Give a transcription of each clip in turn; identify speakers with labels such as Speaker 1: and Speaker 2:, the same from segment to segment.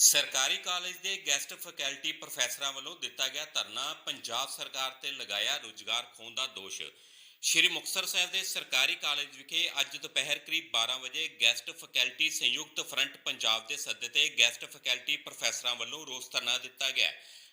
Speaker 1: ਸਰਕਾਰੀ ਕਾਲਜ ਦੇ guest faculty ਪ੍ਰੋਫੈਸਰਾਂ ਵੱਲੋਂ ਦਿੱਤਾ ਗਿਆ ਧਰਨਾ ਪੰਜਾਬ ਸਰਕਾਰ ਤੇ ਲਗਾਇਆ ਰੁਜ਼ਗਾਰ ਖੋਹਣ ਦਾ ਦੋਸ਼। ਸ਼੍ਰੀ ਮੁਕਤਸਰ ਸਾਹਿਬ ਦੇ ਸਰਕਾਰੀ ਕਾਲਜ ਵਿਖੇ ਅੱਜ ਦੁਪਹਿਰ ਕਰੀਬ 12 ਵਜੇ ਗੈਸਟ ਫੈਕਲਟੀ ਸੰਯੁਕਤ ਫਰੰਟ ਪੰਜਾਬ ਦੇ ਸੱਦੇ ਤੇ ਗੈਸਟ ਫੈਕਲਟੀ ਪ੍ਰੋਫੈਸਰਾਂ ਵੱਲੋਂ ਰੋਸ ਧਰਨਾ ਦਿੱਤਾ ਗਿਆ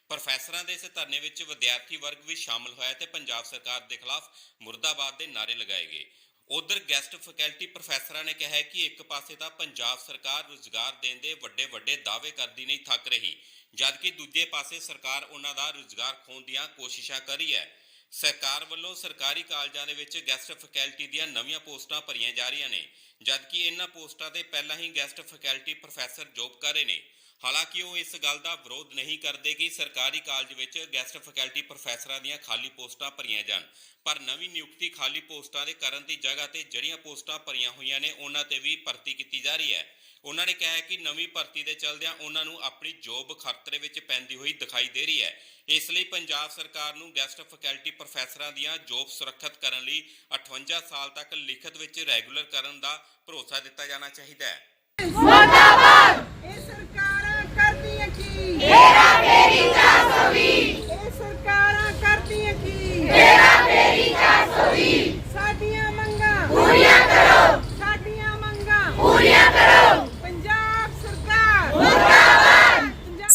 Speaker 1: ਪ੍ਰੋਫੈਸਰਾਂ ਦੇ ਇਸ ਧਰਨੇ ਵਿੱਚ ਵਿਦਿਆਰਥੀ ਵਰਗ ਵੀ ਸ਼ਾਮਲ ਹੋਇਆ ਤੇ ਪੰਜਾਬ ਸਰਕਾਰ ਦੇ ਖਿਲਾਫ ਮੁਰਦਾਬਾਦ ਦੇ ਨਾਅਰੇ ਲਗਾਏ ਗਏ। ਉਧਰ ਗੈਸਟ ਫੈਕਲਟੀ ਪ੍ਰੋਫੈਸਰਾਂ ਨੇ ਕਿਹਾ ਕਿ ਇੱਕ ਪਾਸੇ ਤਾਂ ਪੰਜਾਬ ਸਰਕਾਰ ਰੁਜ਼ਗਾਰ ਦੇਣ ਦੇ ਵੱਡੇ ਵੱਡੇ ਦਾਅਵੇ ਕਰਦੀ ਨਹੀਂ, ਥੱਕ ਰਹੀ, ਜਦਕਿ ਦੂਜੇ ਪਾਸੇ ਸਰਕਾਰ ਉਹਨਾਂ ਦਾ ਰੁਜ਼ਗਾਰ ਖੋਹਣ ਦੀਆਂ ਕੋਸ਼ਿਸ਼ਾਂ ਕਰ ਰਹੀ ਹੈ। ਸਰਕਾਰ ਵੱਲੋਂ ਸਰਕਾਰੀ ਕਾਲਜਾਂ ਦੇ ਵਿੱਚ ਗੈਸਟ ਫੈਕਲਟੀ ਦੀਆਂ ਨਵੀਆਂ ਪੋਸਟਾਂ ਭਰੀਆਂ ਜਾ ਰਹੀਆਂ ਨੇ, ਜਦਕਿ ਇਹਨਾਂ ਪੋਸਟਾਂ ਤੇ ਪਹਿਲਾਂ ਹੀ ਗੈਸਟ ਫੈਕਲਟੀ ਪ੍ਰੋਫੈਸਰ ਜੋਬ ਕਰ ਰਹੇ ਨੇ। ਹਾਲਾਂਕਿ ਉਹ ਇਸ ਗੱਲ ਦਾ ਵਿਰੋਧ ਨਹੀਂ ਕਰਦੇ ਕਿ ਸਰਕਾਰੀ ਕਾਲਜ ਵਿੱਚ ਗੈਸਟ ਫੈਕਲਟੀ ਪ੍ਰੋਫੈਸਰਾਂ ਦੀਆਂ ਖਾਲੀ ਪੋਸਟਾਂ ਭਰੀਆਂ ਜਾਣ। ਪਰ ਨਵੀਂ ਨਿਯੁਕਤੀ ਖਾਲੀ ਪੋਸਟਾਂ ਦੇ ਕਰਨ ਦੀ ਜਗ੍ਹਾ ਤੇ ਜਿਹੜੀਆਂ ਪੋਸਟਾਂ ਭਰੀਆਂ ਹੋਈਆਂ ਨੇ, ਉਹਨਾਂ ਤੇ ਵੀ ਭਰਤੀ ਕੀਤੀ ਜਾ ਰਹੀ ਹੈ। ਉਹਨਾਂ ਨੇ ਕਿਹਾ ਕਿ ਨਵੀਂ ਭਰਤੀ ਦੇ ਚਲਦਿਆਂ ਉਹਨਾਂ ਨੂੰ ਆਪਣੀ ਜੋਬ ਖਤਰੇ ਵਿੱਚ ਪੈਂਦੀ ਹੋਈ ਦਿਖਾਈ ਦੇ ਰਹੀ ਹੈ। ਇਸ ਲਈ ਪੰਜਾਬ ਸਰਕਾਰ ਨੂੰ ਗੈਸਟ ਫੈਕਲਟੀ ਪ੍ਰੋਫੈਸਰਾਂ ਦੀਆਂ ਜੋਬ ਸੁਰੱਖਿਅਤ ਕਰਨ ਲਈ 58 ਸਾਲ ਤੱਕ ਲਿਖਤ ਵਿੱਚ ਰੈਗੂਲਰ ਕਰਨ ਦਾ ਭਰੋਸਾ ਦਿੱਤਾ ਜਾਣਾ ਚਾਹੀਦਾ ਹੈ
Speaker 2: ਇਹ ਸਰਕਾਰਾਂ ਕਰਦੀਆਂ ਕੀ ਹੇਰਾ ਫੇਰੀ 420 ਇਹ ਸਰਕਾਰਾਂ ਕਰਦੀਆਂ ਕੀ ਹੇਰਾ ਫੇਰੀ 420 ਸਾਡੀਆਂ ਮੰਗਾਂ ਪੂਰੀਆਂ ਕਰੋ ਸਾਡੀਆਂ ਮੰਗਾਂ ਪੂਰੀਆਂ ਕਰੋ ਪੰਜਾਬ ਸਰਕਾਰ ਮੁਰਦਾਬਾਦ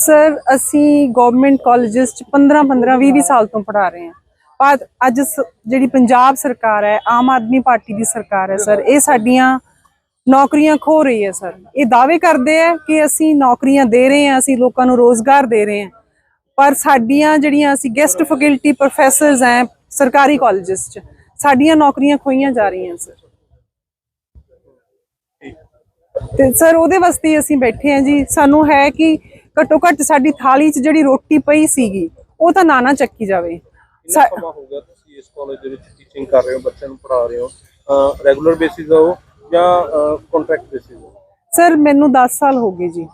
Speaker 3: ਸਰ, ਅਸੀਂ ਗਵਰਨਮੈਂਟ ਕਾਲਜਸ ਚ 15 15 20 20 ਸਾਲ ਤੋਂ ਪੜ੍ਹਾ ਰਹੇ ਹਾਂ। ਪਰ ਅੱਜ ਸ- ਜਿਹੜੀ ਪੰਜਾਬ ਸਰਕਾਰ ਹੈ, ਆਮ ਆਦਮੀ ਪਾਰਟੀ ਦੀ ਸਰਕਾਰ ਹੈ, ਸਰ, ਇਹ ਸਾਡੀਆਂ ਨੌਕਰੀਆਂ ਖੋ ਰਹੀ ਹੈ, ਸਰ। ਇਹ ਦਾਅਵੇ ਕਰਦੇ ਆ ਕਿ ਅਸੀਂ ਨੌਕਰੀਆਂ ਦੇ ਰਹੇ ਹਾਂ, ਅਸੀਂ ਲੋਕਾਂ ਨੂੰ ਰੋਜ਼ਗਾਰ ਦੇ ਰਹੇ ਹਾਂ। ਪਰ ਸਾਡੀਆਂ ਜਿਹੜੀਆਂ ਅਸੀਂ ਗੈਸਟ ਫੈਕਲਟੀ ਪ੍ਰੋਫੈਸਰਸ ਹੈ, ਸਰਕਾਰੀ ਕਾਲਜਸ ਚ, ਸਾਡੀਆਂ ਨੌਕਰੀਆਂ ਖੋਈਆਂ ਜਾ ਰਹੀਆਂ, ਸਰ। ਤੇ ਸਰ, ਉਹਦੇ ਵਾਸਤੇ ਅਸੀਂ ਬੈਠੇ ਹਾਂ ਜੀ। ਸਾਨੂੰ ਹੈ ਕਿ ਘੱਟੋ ਘੱਟ ਸਾਡੀ ਥਾਲੀ 'ਚ ਜਿਹੜੀ ਰੋਟੀ ਪਈ ਸੀਗੀ ਉਹ ਤਾਂ ਨਾ ਨਾ ਚੱਕੀ ਜਾਵੇ।
Speaker 4: ਕਿੰਨਾ
Speaker 3: ਸਾ-
Speaker 4: ਸਮਾਂ ਹੋ ਗਿਆ ਤੁਸੀਂ ਇਸ ਕਾਲਜ ਦੇ ਵਿੱਚ ਟੀਚਿੰਗ ਕਰ ਰਹੇ ਹੋ ਬੱਚਿਆਂ ਨੂੰ ਪੜ੍ਹਾ ਰਹੇ ਹੋ? ਰੈਗੂਲਰ ਬੇਸਿਸ ਹੋ ਜਾਂ ਕੰਟਰੈਕਟ ਬੇਸਿਸ ਹੋ
Speaker 3: ਸਰ ਮੈਨੂੰ 10 ਸਾਲ ਹੋ ਗਏ ਜੀ।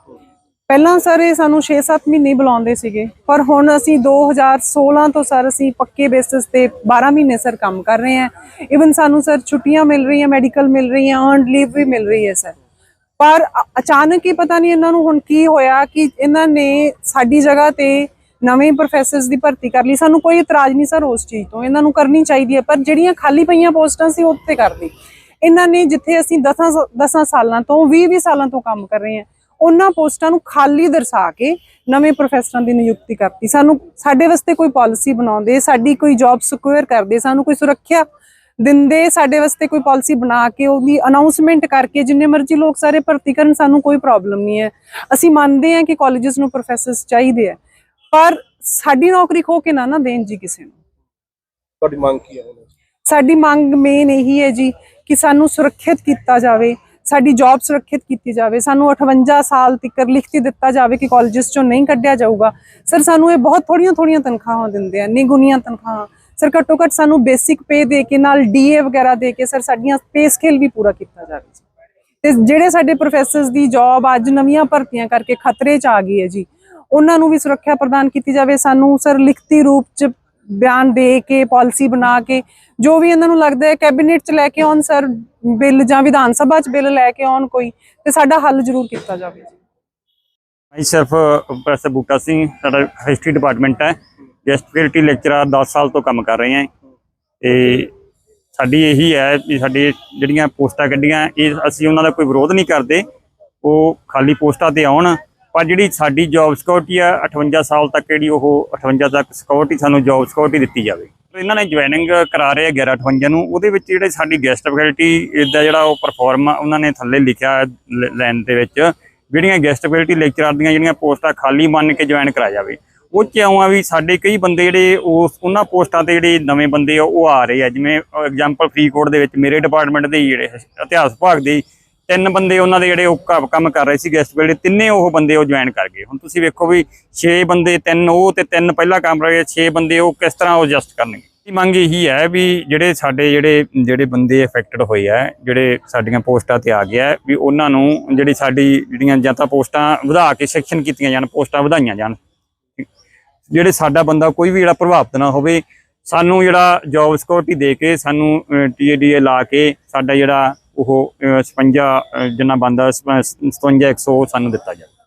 Speaker 3: ਪਹਿਲਾਂ ਸਰ ਇਹ ਸਾਨੂੰ 6-7 ਮਹੀਨੇ ਬੁਲਾਉਂਦੇ ਸੀਗੇ। ਪਰ ਹੁਣ ਅਸੀਂ 2016 ਤੋਂ ਸਰ ਅਸੀਂ ਪੱਕੇ ਬੇਸਿਸ ਤੇ 12 ਮਹੀਨੇ ਸਰ ਕੰਮ ਕਰ ਰਹੇ ਹਾਂ। ਇਵਨ ਸਾਨੂੰ ਸਰ ਛੁੱਟੀਆਂ ਮਿਲ ਰਹੀਆਂ ਮੈਡੀਕਲ ਮਿਲ ਰਹੀਆਂ ਅਰਨਡ ਲੀਵ ਵੀ ਮਿਲ ਰਹੀ ਹੈ ਸਰ। ਪਰ ਅਚਾਨਕ ਹੀ ਪਤਾ ਨਹੀਂ ਇਹਨਾਂ ਨੂੰ ਹੁਣ ਕੀ ਹੋਇਆ ਕਿ ਇਹਨਾਂ ਨੇ ਸਾਡੀ ਜਗ੍ਹਾ ਤੇ ਨਵੇਂ ਪ੍ਰੋਫੈਸਰਸ ਦੀ ਭਰਤੀ ਕਰ ਲਈ। ਸਾਨੂੰ ਕੋਈ ਇਤਰਾਜ਼ ਨਹੀਂ ਸਰ ਉਸ ਚੀਜ਼ ਤੋਂ। ਇਹਨਾਂ ਨੂੰ ਕਰਨੀ ਚਾਹੀਦੀ ਹੈ, ਪਰ ਜਿਹੜੀਆਂ ਖਾਲੀ ਪਈਆਂ ਪੋਸਟਾਂ ਸੀ ਉਹ ਉੱਤੇ ਕਰ ਇਹਨਾਂ ਨੇ ਜਿੱਥੇ ਅਸੀਂ 10 10 ਸਾਲਾਂ ਤੋਂ 20 20 ਸਾਲਾਂ ਤੋਂ ਕੰਮ ਕਰ ਰਹੇ ਹਾਂ, ਉਹਨਾਂ ਪੋਸਟਾਂ ਨੂੰ ਖਾਲੀ ਦਰਸਾ ਕੇ ਨਵੇਂ ਪ੍ਰੋਫੈਸਰਾਂ ਦੀ ਨਿਯੁਕਤੀ ਕਰਤੀ। ਸਾਨੂੰ ਸਾਡੇ ਵਾਸਤੇ ਕੋਈ ਪਾਲਿਸੀ ਬਣਾਉਂਦੇ, ਸਾਡੀ ਕੋਈ ਜੌਬ ਸਿਕਿਉਰ ਕਰਦੇ, ਸਾਨੂੰ ਕੋਈ ਸੁਰੱਖਿਆ ਦਿੰਦੇ ਸਾਡੇ ਵਾਸਤੇ ਕੋਈ ਪਾਲਿਸੀ ਬਣਾ ਕੇ ਉਹਦੀ ਅਨਾਉਂਸਮੈਂਟ ਕਰਕੇ ਜਿੰਨੇ ਮਰਜ਼ੀ ਲੋਕ ਸਾਰੇ ਭਰਤੀ ਕਰਨ ਸਾਨੂੰ ਕੋਈ ਪ੍ਰੋਬਲਮ ਨਹੀਂ ਹੈ। ਅਸੀਂ ਮੰਨਦੇ ਹਾਂ ਕਿ ਕਾਲਜਸ ਨੂੰ ਪ੍ਰੋਫੈਸਰਸ ਚਾਹੀਦੇ ਆ ਪਰ ਸਾਡੀ ਨੌਕਰੀ ਖੋ ਕੇ ਨਾ ਨਾ ਦੇਣ ਜੀ ਕਿਸੇ ਨੂੰ।
Speaker 4: ਤੁਹਾਡੀ ਮੰਗ ਕੀ ਹੈ
Speaker 3: ਸਾਡੀ ਮੰਗ ਮੇਨ ਇਹੀ ਹੈ ਜੀ ਕਿ ਸਾਨੂੰ ਸੁਰੱਖਿਅਤ ਕੀਤਾ ਜਾਵੇ ਸਾਡੀ ਜੌਬ ਸੁਰੱਖਿਅਤ ਕੀਤੀ ਜਾਵੇ। ਸਾਨੂੰ 58 ਸਾਲ ਤੱਕ ਲਿਖਤੀ ਦਿੱਤਾ ਜਾਵੇ ਕਿ ਕਾਲਜਸ ਚੋਂ ਨਹੀਂ ਕੱਢਿਆ ਜਾਊਗਾ। ਸਰ ਸਾਨੂੰ ਇਹ ਬਹੁਤ ਥੋੜੀਆਂ ਥੋੜੀਆਂ ਤਨਖਾਹਾਂ ਦਿੰਦੇ ਆ ਨਿਗੁਣੀਆਂ ਤਨਖਾਹਾਂ। ਸਰ, ਘੱਟੋ ਘੱਟ ਸਾਨੂੰ ਬੇਸਿਕ ਪੇ ਦੇ ਕੇ ਨਾਲ ਡੀਏ ਵਗੈਰਾ ਦੇ ਕੇ ਸਰ, ਸਾਡੀਆਂ ਪੇ ਸਕੇਲ ਵੀ ਪੂਰਾ ਕੀਤਾ ਜਾਵੇ ਤੇ ਜਿਹੜੇ ਸਾਡੇ ਪ੍ਰੋਫੈਸਰਸ ਦੀ ਜੌਬ ਅੱਜ ਨਵੀਆਂ ਭਰਤੀਆਂ ਕਰਕੇ ਖਤਰੇ 'ਚ ਆ ਗਈ ਹੈ ਜੀ, ਉਹਨਾਂ ਨੂੰ ਵੀ ਸੁਰੱਖਿਆ ਪ੍ਰਦਾਨ ਕੀਤੀ ਜਾਵੇ। ਸਾਨੂੰ ਸਰ, ਲਿਖਤੀ ਰੂਪ 'ਚ ਬਿਆਨ ਦੇ ਕੇ ਪਾਲਿਸੀ ਬਣਾ ਕੇ, ਜੋ ਵੀ ਇਹਨਾਂ ਨੂੰ ਲੱਗਦਾ ਹੈ ਕੈਬਨਿਟ 'ਚ ਲੈ ਕੇ ਆਉਣ ਸਰ, ਬਿੱਲ ਜਾਂ ਵਿਧਾਨ ਸਭਾ 'ਚ ਬਿੱਲ ਲੈ ਕੇ ਆਉਣ ਕੋਈ, ਤੇ ਸਾਡਾ ਹੱਲ ਜ਼ਰੂਰ ਕੀਤਾ ਜਾਵੇ ਜੀ।
Speaker 5: ਮੈਂ ਸਿਰਫ ਪ੍ਰੋਫੈਸਰ ਬੂਟਾ ਸਿੰਘ, ਸਾਡਾ ਹਿਸਟਰੀ ਡਿਪਾਰਟਮੈਂਟ ਹੈ। ਗੈਸਟ ਫੈਕਲਟੀ ਲੈਕਚਰਰ 10 ਸਾਲ ਤੋਂ ਕੰਮ ਕਰ ਰਹੇ ਹਾਂ। ਤੇ ਸਾਡੀ ਇਹੀ ਹੈ ਵੀ ਸਾਡੇ ਜਿਹੜੀਆਂ ਪੋਸਟਾਂ ਕੱਢੀਆਂ, ਇਹ ਅਸੀਂ ਉਹਨਾਂ ਦਾ ਕੋਈ ਵਿਰੋਧ ਨਹੀਂ ਕਰਦੇ। ਉਹ ਖਾਲੀ ਪੋਸਟਾਂ ਤੇ ਆਉਣ। ਪਰ ਜਿਹੜੀ ਸਾਡੀ ਜੌਬ ਸਿਕਿਉਰਿਟੀ ਆ 58 ਸਾਲ ਤੱਕ ਜਿਹੜੀ ਉਹ 58 ਤੱਕ ਸਿਕਿਉਰਿਟੀ ਸਾਨੂੰ ਜੌਬ ਸਿਕਿਉਰਿਟੀ ਦਿੱਤੀ ਜਾਵੇ। ਇਹਨਾਂ ਨੇ ਜੁਆਇਨਿੰਗ ਕਰਾ ਰਹੇ ਆ 1158 ਨੂੰ। ਉਹਦੇ ਵਿੱਚ ਜਿਹੜੇ ਸਾਡੀ ਗੈਸਟ ਫੈਕਲਟੀ ਦਾ ਜਿਹੜਾ ਉਹ ਪਰਫਾਰਮ ਉਹਨਾਂ ਨੇ ਥੱਲੇ ਲਿਖਿਆ ਲਾਈਨ ਦੇ ਵਿੱਚ। ਜਿਹੜੀਆਂ ਗੈਸਟ ਫੈਕਲਟੀ ਲੈਕਚਰਰ ਦੀਆਂ ਜਿਹੜੀਆਂ ਪੋਸਟਾਂ ਖਾਲੀ ਮੰਨ ਕੇ ਜੁਆਇਨ ਕਰਾਇਆ ਜਾਵੇ। ਉਹ ਚ ਇਉਂ ਆ ਵੀ ਸਾਡੇ ਕਈ ਬੰਦੇ ਜਿਹੜੇ ਉਸ ਉਹਨਾਂ ਪੋਸਟਾਂ ਤੇ ਜਿਹੜੇ ਨਵੇਂ ਬੰਦੇ ਆ, ਉਹ ਆ ਰਹੇ ਆ। ਜਿਵੇਂ ਐਗਜ਼ਾਮਪਲ ਫਰੀਦਕੋਟ ਦੇ ਵਿੱਚ ਮੇਰੇ ਡਿਪਾਰਟਮੈਂਟ ਦੇ ਹੀ ਜਿਹੜੇ ਇਤਿਹਾਸ ਵਿਭਾਗ ਦੇ ਤਿੰਨ ਬੰਦੇ ਉਹਨਾਂ ਦੇ ਜਿਹੜੇ ਉਹ ਕ- ਕੰਮ ਕਰ ਰਹੇ ਸੀ ਗੈਸਟ ਵੇਲੇ, ਤਿੰਨੇ ਉਹ ਬੰਦੇ ਉਹ ਜੁਆਇਨ ਕਰ ਗਏ। ਹੁਣ ਤੁਸੀਂ ਵੇਖੋ ਵੀ 6 ਬੰਦੇ, ਤਿੰਨ ਉਹ ਤੇ ਤਿੰਨ ਪਹਿਲਾਂ ਕੰਮ ਰਹੇ 6 ਬੰਦੇ ਉਹ ਕਿਸ ਤਰ੍ਹਾਂ ਉਹ ਐਡਜਸਟ ਕਰਨਗੇ। ਇਹ ਮੰਗ ਇਹੀ ਹੈ ਵੀ ਜਿਹੜੇ ਸਾਡੇ ਜਿਹੜੇ ਜਿਹੜੇ ਬੰਦੇ ਅਫੈਕਟਡ ਹੋਏ ਆ, ਜਿਹੜੇ ਸਾਡੀਆਂ ਪੋਸਟਾਂ ਤੇ ਆ ਗਿਆ, ਵੀ ਉਹਨਾਂ ਨੂੰ ਜਿਹੜੀ ਸਾਡੀ ਜਿਹੜੀਆਂ ਜਾਂ ਤਾਂ ਪੋਸਟਾਂ ਵਧਾ ਕੇ ਸੈਕਸ਼ਨ ਕੀਤੀਆਂ ਜਾਣ, ਪੋਸਟਾਂ ਵਧਾਈਆਂ ਜਾਣ। ਜਿਹੜੇ ਸਾਡਾ ਬੰਦਾ ਕੋਈ ਵੀ ਜਿਹੜਾ ਪ੍ਰਭਾਵਿਤ ਨਾ ਹੋਵੇ ਸਾਨੂੰ ਜਿਹੜਾ ਜੌਬ ਸਿਕਿਉਰਿਟੀ ਦੇ ਕੇ ਸਾਨੂੰ ਟੀਏਡੀਏ ਲਾ ਕੇ ਸਾਡਾ ਜਿਹੜਾ ਉਹ ਅਹ, 56 ਅਹ, ਜਿੰਨਾ ਬੰਦਾ 57 100 ਸਾਨੂੰ ਦਿੱਤਾ ਜਾਵੇ।